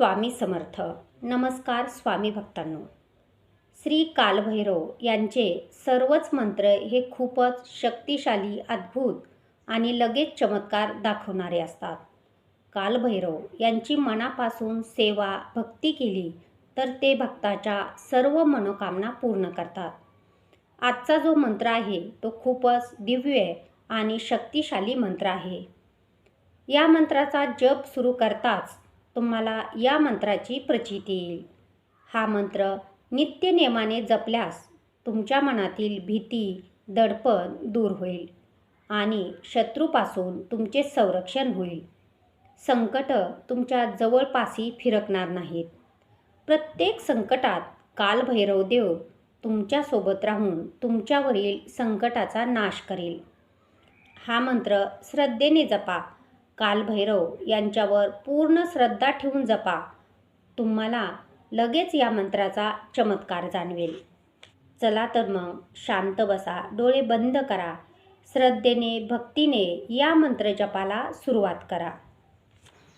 स्वामी समर्थ. नमस्कार स्वामी भक्तांनो. श्री कालभैरव यांचे सर्वच मंत्र हे खूपच शक्तिशाली अद्भुत आणि लगेच चमत्कार दाखवणारे असतात. कालभैरव यांची मनापासून सेवा भक्ती केली तर ते भक्ताच्या सर्व मनोकामना पूर्ण करतात. आजचा जो मंत्र आहे तो खूपच दिव्य आणि शक्तिशाली मंत्र आहे. या मंत्राचा जप सुरू करताच तुम्हाला या मंत्राची प्रचिती येईल. हा मंत्र नित्य नियमाने जपल्यास तुमच्या मनातील भीती दडपण दूर होईल आणि शत्रूपासून तुमचे संरक्षण होईल. संकट तुमच्या जवळपासही फिरकणार नाहीत. प्रत्येक संकटात कालभैरव देव तुमच्यासोबत राहून तुमच्यावरील संकटाचा नाश करेल. हा मंत्र श्रद्धेने जपा. कालभैरव यांच्यावर पूर्ण श्रद्धा ठेवून जपा. तुम्हाला लगेच या मंत्राचा चमत्कार जाणवेल. चला तर मग शांत बसा डोळे बंद करा. श्रद्धेने भक्तीने या मंत्रजपाला सुरुवात करा.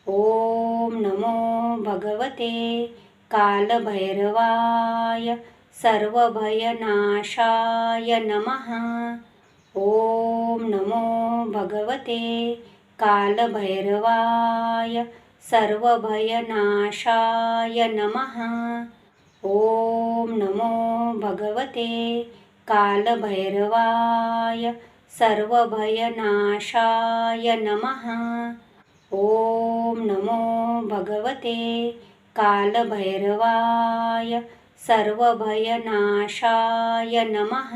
ओम नमो भगवते कालभैरवाय सर्वभयनाशाय नमः. ओम नमो भगवते कालभैरवाय सर्वभयनाशाय नमः। ॐ नमो भगवते कालभैरवाय सर्वभयनाशाय नमः। ॐ नमो भगवते कालभैरवाय सर्वभयनाशाय नमः।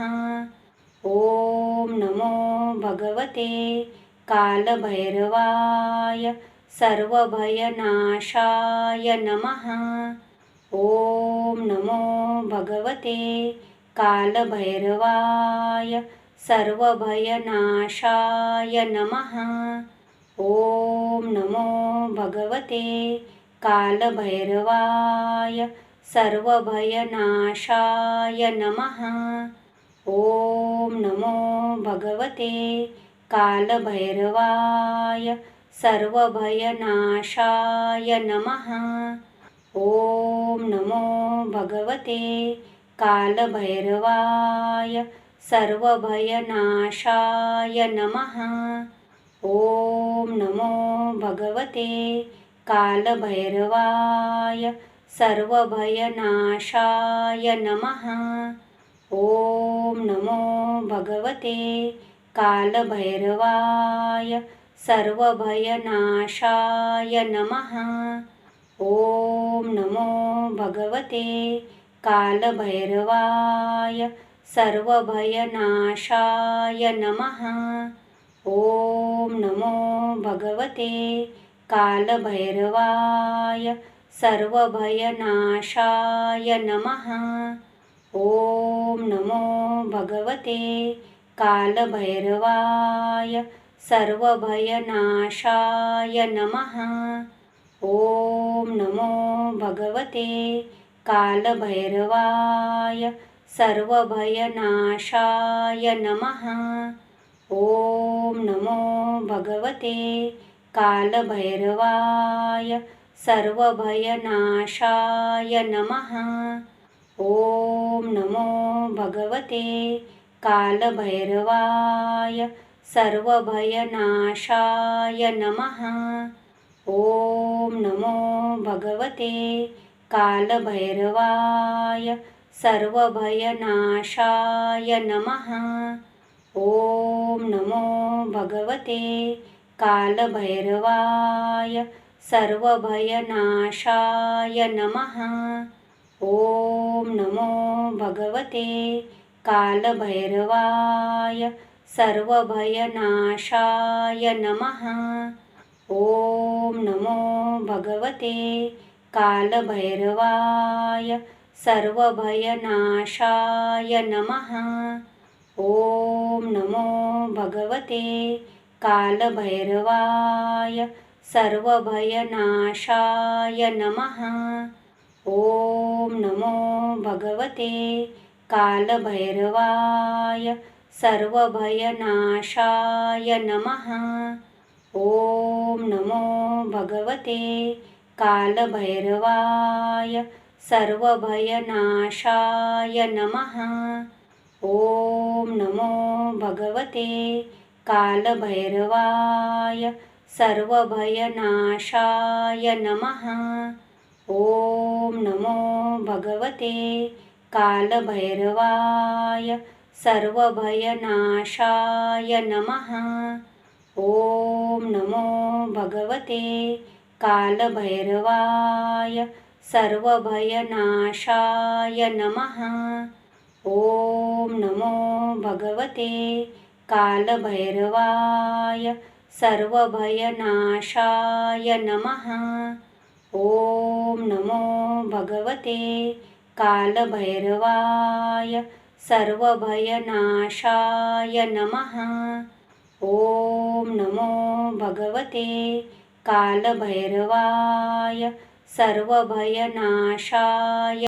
ॐ नमो भगवते कालभैरवाय सर्वभयनाशाय नमः। ॐ नमो भगवते। कालभैरवाय सर्वभयनाशाय नमः। ॐ नमो भगवते। कालभैरवाय सर्वभयनाशाय नमः। ॐ नमो भगवते। कालभैरवाय सर्वभयनाशाय नमः। ॐ नमो भगवते। कालभैरवाय सर्वभयनाशाय नमः। ॐ नमो भगवते। कालभैरवाय सर्वभयनाशाय नमः। ॐ नमो भगवते। कालभैरवाय सर्वभयनाशाय नमः। ॐ नमो भगवते। कालभैरवाय सर्वभयनाशाय नमः। ॐ नमो भगवते। कालभैरवाय सर्वभयनाशाय नमः। ॐ नमो भगवते। कालभैरवाय सर्वभयनाशाय नमः। ॐ नमो भगवते। कालभैरवाय सर्वभयनाशाय नमः। ॐ नमो भगवते। कालभैरवाय सर्वभयनाशाय नमः। ॐ नमो भगवते। कालभैरवाय सर्वभयनाशाय नमः। ॐ नमो भगवते। कालभैरवाय सर्वभयनाशाय नमः। ॐ नमो भगवते। कालभैरवाय सर्वभयनाशाय नमः। ॐ नमो भगवते। कालभैरवाय सर्वभयनाशाय नमः। ॐ नमो भगवते। कालभैरवाय सर्वभयनाशाय नमः। ॐ नमो भगवते। कालभैरवाय सर्वभयनाशाय नमः। ॐ नमो भगवते। कालभैरवाय सर्वभयनाशाय नमः। ॐ नमो भगवते। कालभैरवाय सर्वभयनाशाय नमः। ॐ नमो भगवते। कालभैरवाय सर्वभयनाशाय नमः। ॐ नमो भगवते। कालभैरवाय सर्वभयनाशाय नमः। ॐ नमो भगवते। कालभैरवाय सर्वभयनाशाय नमः। ॐ नमो भगवते। कालभैरवाय सर्वभयनाशाय नमः। ॐ नमो भगवते। कालभैरवाय सर्वभयनाशाय नमः। ॐ नमो भगवते। कालभैरवाय सर्वभयनाशाय